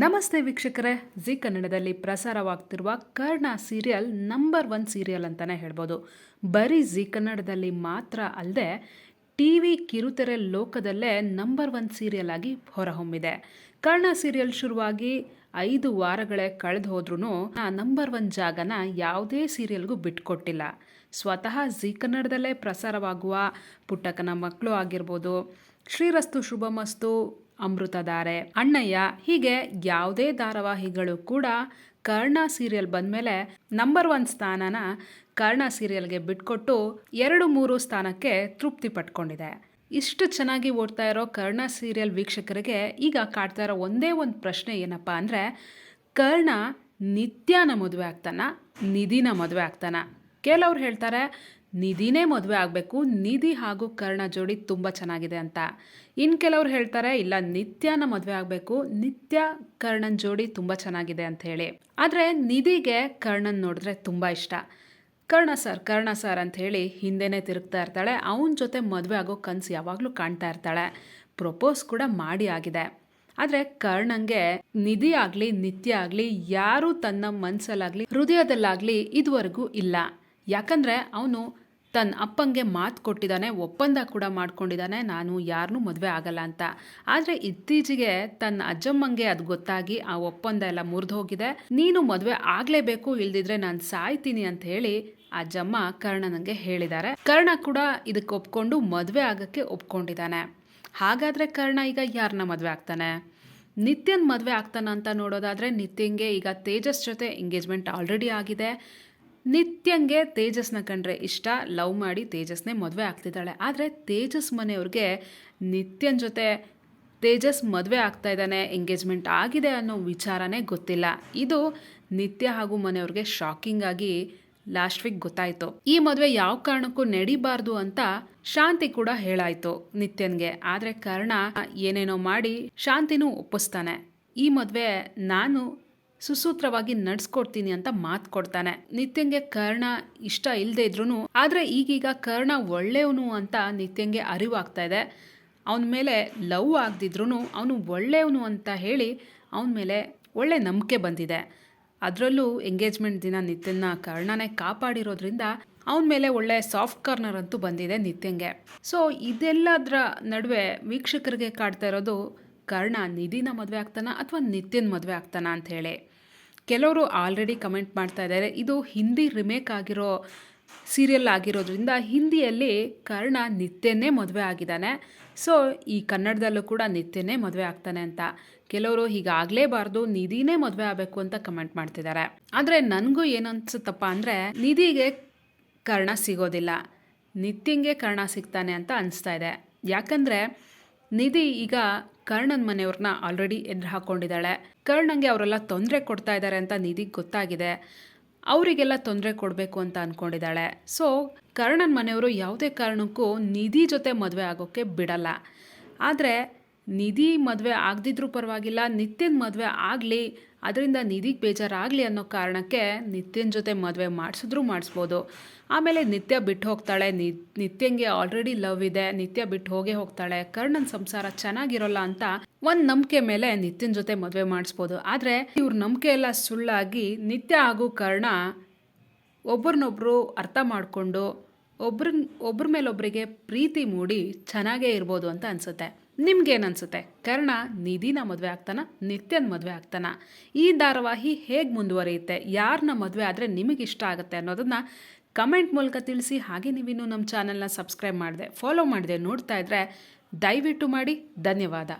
ನಮಸ್ತೆ ವೀಕ್ಷಕರೇ. ಜಿ ಕನ್ನಡದಲ್ಲಿ ಪ್ರಸಾರವಾಗ್ತಿರುವ Karna serial number one serial ಅಂತಲೇ ಹೇಳ್ಬೋದು. ಬರೀ ಜಿ ಕನ್ನಡದಲ್ಲಿ ಮಾತ್ರ ಅಲ್ಲದೆ, ಟಿ ವಿ ಕಿರುತೆರೆ ಲೋಕದಲ್ಲೇ ನಂಬರ್ ಒನ್ ಸೀರಿಯಲ್ ಆಗಿ ಹೊರಹೊಮ್ಮಿದೆ. ಕರ್ಣ ಸೀರಿಯಲ್ ಶುರುವಾಗಿ ಐದು ವಾರಗಳೇ ಕಳೆದು ಹೋದ್ರೂ ಆ ನಂಬರ್ ಒನ್ ಜಾಗನ ಯಾವುದೇ ಸೀರಿಯಲ್ಗೂ ಬಿಟ್ಕೊಟ್ಟಿಲ್ಲ. ಸ್ವತಃ ಜಿ ಕನ್ನಡದಲ್ಲೇ ಪ್ರಸಾರವಾಗುವ ಪುಟ್ಟಕನ ಮಕ್ಕಳು ಆಗಿರ್ಬೋದು, ಶ್ರೀರಸ್ತು ಶುಭಮಸ್ತು ಅಮೃತಧಾರೆ, ಅಣ್ಣಯ್ಯ, ಹೀಗೆ ಯಾವುದೇ ಧಾರಾವಾಹಿಗಳು ಕೂಡ ಕರ್ಣ ಸೀರಿಯಲ್ ಬಂದಮೇಲೆ ನಂಬರ್ ಒನ್ ಸ್ಥಾನನ ಕರ್ಣ ಸೀರಿಯಲ್ಗೆ ಬಿಟ್ಕೊಟ್ಟು ಎರಡು ಮೂರು ಸ್ಥಾನಕ್ಕೆ ತೃಪ್ತಿ ಪಟ್ಕೊಂಡಿದೆ. ಇಷ್ಟು ಚೆನ್ನಾಗಿ ಓಡ್ತಾ ಇರೋ ಕರ್ಣ ಸೀರಿಯಲ್ ವೀಕ್ಷಕರಿಗೆ ಈಗ ಕಾಡ್ತಾ ಇರೋ ಒಂದೇ ಒಂದು ಪ್ರಶ್ನೆ ಏನಪ್ಪ ಅಂದರೆ, ಕರ್ಣ ನಿತ್ಯನ ಮದುವೆ ಆಗ್ತಾನ? ನಿಧಿನ ಮದುವೆ ಆಗ್ತಾನ? ಕೆಲವ್ರು ಹೇಳ್ತಾರೆ ನಿಧಿನೇ ಮದುವೆ ಆಗಬೇಕು, ನಿಧಿ ಹಾಗೂ ಕರ್ಣ ಜೋಡಿ ತುಂಬ ಚೆನ್ನಾಗಿದೆ ಅಂತ. ಇನ್ನು ಕೆಲವ್ರು ಹೇಳ್ತಾರೆ, ಇಲ್ಲ, ನಿತ್ಯನ ಮದುವೆ ಆಗಬೇಕು, ನಿತ್ಯ ಕರ್ಣನ್ ಜೋಡಿ ತುಂಬ ಚೆನ್ನಾಗಿದೆ ಅಂತ ಹೇಳಿ. ಆದರೆ ನಿಧಿಗೆ ಕರ್ಣನ್ ನೋಡಿದ್ರೆ ತುಂಬ ಇಷ್ಟ. ಕರ್ಣ ಸರ್ ಕರ್ಣ ಸರ್ ಅಂತ ಹೇಳಿ ಹಿಂದೆನೇ ತಿರುಗ್ತಾ ಇರ್ತಾಳೆ. ಅವನ ಜೊತೆ ಮದುವೆ ಆಗೋ ಕನಸು ಯಾವಾಗಲೂ ಕಾಣ್ತಾ ಇರ್ತಾಳೆ. ಪ್ರಪೋಸ್ ಕೂಡ ಮಾಡಿ ಆಗಿದೆ. ಆದರೆ ಕರ್ಣಂಗೆ ನಿಧಿ ಆಗಲಿ, ನಿತ್ಯ ಆಗಲಿ, ಯಾರೂ ತನ್ನ ಮನಸ್ಸಲ್ಲಾಗಲಿ ಹೃದಯದಲ್ಲಾಗಲಿ ಇದುವರೆಗೂ ಇಲ್ಲ. ಯಾಕಂದರೆ ಅವನು ತನ್ನ ಅಪ್ಪಂಗೆ ಮಾತು ಕೊಟ್ಟಿದ್ದಾನೆ, ಒಪ್ಪಂದ ಕೂಡ ಮಾಡ್ಕೊಂಡಿದ್ದಾನೆ, ನಾನು ಯಾರನ್ನೂ ಮದುವೆ ಆಗಲ್ಲ ಅಂತ. ಆದರೆ ಇತ್ತೀಚೆಗೆ ತನ್ನ ಅಜ್ಜಮ್ಮಂಗೆ ಅದು ಗೊತ್ತಾಗಿ ಆ ಒಪ್ಪಂದ ಎಲ್ಲ ಮುರಿದು ಹೋಗಿದೆ. ನೀನು ಮದುವೆ ಆಗಲೇಬೇಕು, ಇಲ್ದಿದ್ರೆ ನಾನು ಸಾಯ್ತೀನಿ ಅಂತ ಹೇಳಿ ಅಜ್ಜಮ್ಮ ಕರ್ಣನಿಗೆ ಹೇಳಿದ್ದಾರೆ. ಕರ್ಣ ಕೂಡ ಇದಕ್ಕೆ ಒಪ್ಕೊಂಡು ಮದುವೆ ಆಗಕ್ಕೆ ಒಪ್ಕೊಂಡಿದ್ದಾನೆ. ಹಾಗಾದರೆ ಕರ್ಣ ಈಗ ಯಾರನ್ನ ಮದುವೆ ಆಗ್ತಾನೆ? ನಿತ್ಯನ್ ಮದುವೆ ಆಗ್ತಾನ ಅಂತ ನೋಡೋದಾದರೆ ನಿತ್ಯಂಗೆ ಈಗ ತೇಜಸ್ ಜೊತೆ ಎಂಗೇಜ್ಮೆಂಟ್ ಆಲ್ರೆಡಿ ಆಗಿದೆ. ನಿತ್ಯಂಗೆ ತೇಜಸ್ನ ಕಂಡ್ರೆ ಇಷ್ಟ, ಲವ್ ಮಾಡಿ ತೇಜಸ್ನೇ ಮದುವೆ ಆಗ್ತಿದ್ದಾಳೆ. ಆದರೆ ತೇಜಸ್ ಮನೆಯವ್ರಿಗೆ ನಿತ್ಯನ ಜೊತೆ ತೇಜಸ್ ಮದುವೆ ಆಗ್ತಾ ಇದ್ದಾನೆ, ಎಂಗೇಜ್ಮೆಂಟ್ ಆಗಿದೆ ಅನ್ನೋ ವಿಚಾರನೇ ಗೊತ್ತಿಲ್ಲ. ಇದು ನಿತ್ಯ ಹಾಗೂ ಮನೆಯವ್ರಿಗೆ ಶಾಕಿಂಗ್ ಆಗಿ ಲಾಸ್ಟ್ ವೀಕ್ ಗೊತ್ತಾಯಿತು. ಈ ಮದುವೆ ಯಾವ ಕಾರಣಕ್ಕೂ ನಡಿಬಾರ್ದು ಅಂತ ಶಾಂತಿ ಕೂಡ ಹೇಳಾಯ್ತು ನಿತ್ಯನ್ಗೆ. ಆದರೆ ಕಾರಣ ಏನೇನೋ ಮಾಡಿ ಶಾಂತಿನೂ ಒಪ್ಪಿಸ್ತಾನೆ. ಈ ಮದುವೆ ನಾನು ಸುಸೂತ್ರವಾಗಿ ನಡ್ಸ್ಕೊಡ್ತೀನಿ ಅಂತ ಮಾತು ಕೊಡ್ತಾನೆ. ನಿತ್ಯಂಗೆ ಕರ್ಣ ಇಷ್ಟ ಇಲ್ಲದೆ ಇದ್ರೂ ಆದರೆ ಈಗೀಗ ಕರ್ಣ ಒಳ್ಳೆಯವನು ಅಂತ ನಿತ್ಯಂಗೆ ಅರಿವಾಗ್ತಾ ಇದೆ. ಅವನ ಮೇಲೆ ಲವ್ ಆಗದಿದ್ರು ಅವನು ಒಳ್ಳೆಯವನು ಅಂತ ಹೇಳಿ ಅವನ ಮೇಲೆ ಒಳ್ಳೆ ನಂಬಿಕೆ ಬಂದಿದೆ. ಅದರಲ್ಲೂ ಎಂಗೇಜ್ಮೆಂಟ್ ದಿನ ನಿತ್ಯನ ಕರ್ಣನೇ ಕಾಪಾಡಿರೋದ್ರಿಂದ ಅವನ ಮೇಲೆ ಒಳ್ಳೆ ಸಾಫ್ಟ್ ಕಾರ್ನರ್ ಅಂತೂ ಬಂದಿದೆ ನಿತ್ಯಂಗೆ. ಸೊ ಇದೆಲ್ಲದರ ನಡುವೆ ವೀಕ್ಷಕರಿಗೆ ಕಾಡ್ತಾ ಇರೋದು ಕರ್ಣ ನಿಧಿನ ಮದುವೆ ಆಗ್ತಾನ ಅಥವಾ ನಿತ್ಯನ ಮದುವೆ ಆಗ್ತಾನ ಅಂತ ಹೇಳಿ. ಕೆಲವರು ಆಲ್ರೆಡಿ ಕಮೆಂಟ್ ಮಾಡ್ತಾ ಇದ್ದಾರೆ. ಇದು ಹಿಂದಿ ರಿಮೇಕ್ ಆಗಿರೋ ಸೀರಿಯಲ್ ಆಗಿರೋದ್ರಿಂದ ಹಿಂದಿಯಲ್ಲಿ ಕರ್ಣ ನಿತ್ಯನೇ ಮದುವೆ ಆಗಿದ್ದಾನೆ. ಸೊ ಈ ಕನ್ನಡದಲ್ಲೂ ಕೂಡ ನಿತ್ಯನೇ ಮದುವೆ ಆಗ್ತಾನೆ ಅಂತ. ಕೆಲವರು ಹೀಗಾಗಲೇಬಾರ್ದು, ನಿಧಿನೇ ಮದುವೆ ಆಗಬೇಕು ಅಂತ ಕಮೆಂಟ್ ಮಾಡ್ತಿದ್ದಾರೆ. ಆದರೆ ನನಗೂ ಏನನ್ಸುತ್ತಪ್ಪ ಅಂದರೆ, ನಿಧಿಗೆ ಕರ್ಣ ಸಿಗೋದಿಲ್ಲ. ನಿತ್ಯಂಗೆ ಕರ್ಣ ಸಿಗ್ತಾನೆ ಅಂತ ಅನಿಸ್ತಾ ಇದೆ. ಯಾಕಂದರೆ ನಿಧಿ ಈಗ ಕರ್ಣನ್ ಮನೆಯವ್ರನ್ನ ಆಲ್ರೆಡಿ ಎದುರು ಹಾಕ್ಕೊಂಡಿದ್ದಾಳೆ ಕರ್ಣಂಗೆ ಅವರೆಲ್ಲ ತೊಂದರೆ ಕೊಡ್ತಾ ಇದ್ದಾರೆ ಅಂತ ನಿಧಿಗೆ ಗೊತ್ತಾಗಿದೆ. ಅವರಿಗೆಲ್ಲ ತೊಂದರೆ ಕೊಡಬೇಕು ಅಂತ ಅಂದ್ಕೊಂಡಿದ್ದಾಳೆ ಸೊ ಕರ್ಣನ್ ಮನೆಯವರು ಯಾವುದೇ ಕಾರಣಕ್ಕೂ ನಿಧಿ ಜೊತೆ ಮದುವೆ ಆಗೋಕ್ಕೆ ಬಿಡಲ್ಲ. ಆದರೆ ನಿಧಿ ಮದುವೆ ಆಗದಿದ್ರೂ ಪರವಾಗಿಲ್ಲ, ನಿತ್ಯನ ಮದುವೆ ಆಗಲಿ, ಅದರಿಂದ ನಿಧಿಗೆ ಬೇಜಾರಾಗಲಿ ಅನ್ನೋ ಕಾರಣಕ್ಕೆ ನಿತ್ಯನ ಜೊತೆ ಮದುವೆ ಮಾಡಿಸಿದ್ರೂ ಮಾಡಿಸ್ಬೋದು. ಆಮೇಲೆ ನಿತ್ಯ ಬಿಟ್ಟು ಹೋಗ್ತಾಳೆ, ನಿ, ನಿತ್ಯಂಗೆ ಆಲ್ರೆಡಿ ಲವ್ ಇದೆ, ನಿತ್ಯ ಬಿಟ್ಟು ಹೋಗೇ ಹೋಗ್ತಾಳೆ, ಕರ್ಣನ ಸಂಸಾರ ಚೆನ್ನಾಗಿರೋಲ್ಲ ಅಂತ ಒಂದು ನಂಬಿಕೆ ಮೇಲೆ ನಿತ್ಯನ ಜೊತೆ ಮದುವೆ ಮಾಡಿಸ್ಬೋದು. ಆದರೆ ಇವ್ರ ನಂಬಿಕೆ ಎಲ್ಲ ಸುಳ್ಳಾಗಿ ನಿತ್ಯ ಹಾಗೂ ಕರ್ಣ ಒಬ್ರನ್ನೊಬ್ರು ಅರ್ಥ ಮಾಡಿಕೊಂಡು ಒಬ್ರ ಒಬ್ರ ಮೇಲೊಬ್ಬರಿಗೆ ಪ್ರೀತಿ ಮೂಡಿ ಚೆನ್ನಾಗೇ ಇರ್ಬೋದು ಅಂತ ಅನಿಸುತ್ತೆ. ನಿಮ್ಗೇನು ಅನಿಸುತ್ತೆ ಕರ್ಣ ನಿಧಿನ ಮದುವೆ ಆಗ್ತಾನ, ನಿತ್ಯನ ಮದುವೆ ಆಗ್ತಾನ. ಈ ಧಾರಾವಾಹಿ ಹೇಗೆ ಮುಂದುವರಿಯುತ್ತೆ? ಯಾರನ್ನ ಮದುವೆ ಆದರೆ ನಿಮಗೆ ಇಷ್ಟ ಆಗುತ್ತೆ ಅನ್ನೋದನ್ನು ಕಮೆಂಟ್ ಮೂಲಕ ತಿಳಿಸಿ. ಹಾಗೆ ನೀವಿನ್ನೂ ನಮ್ಮ ಚಾನಲ್ನ ಸಬ್ಸ್ಕ್ರೈಬ್ ಮಾಡಿದೆ, ಫಾಲೋ ಮಾಡಿದೆ ನೋಡ್ತಾ ಇದ್ದರೆ ದಯವಿಟ್ಟು ಮಾಡಿ. ಧನ್ಯವಾದ.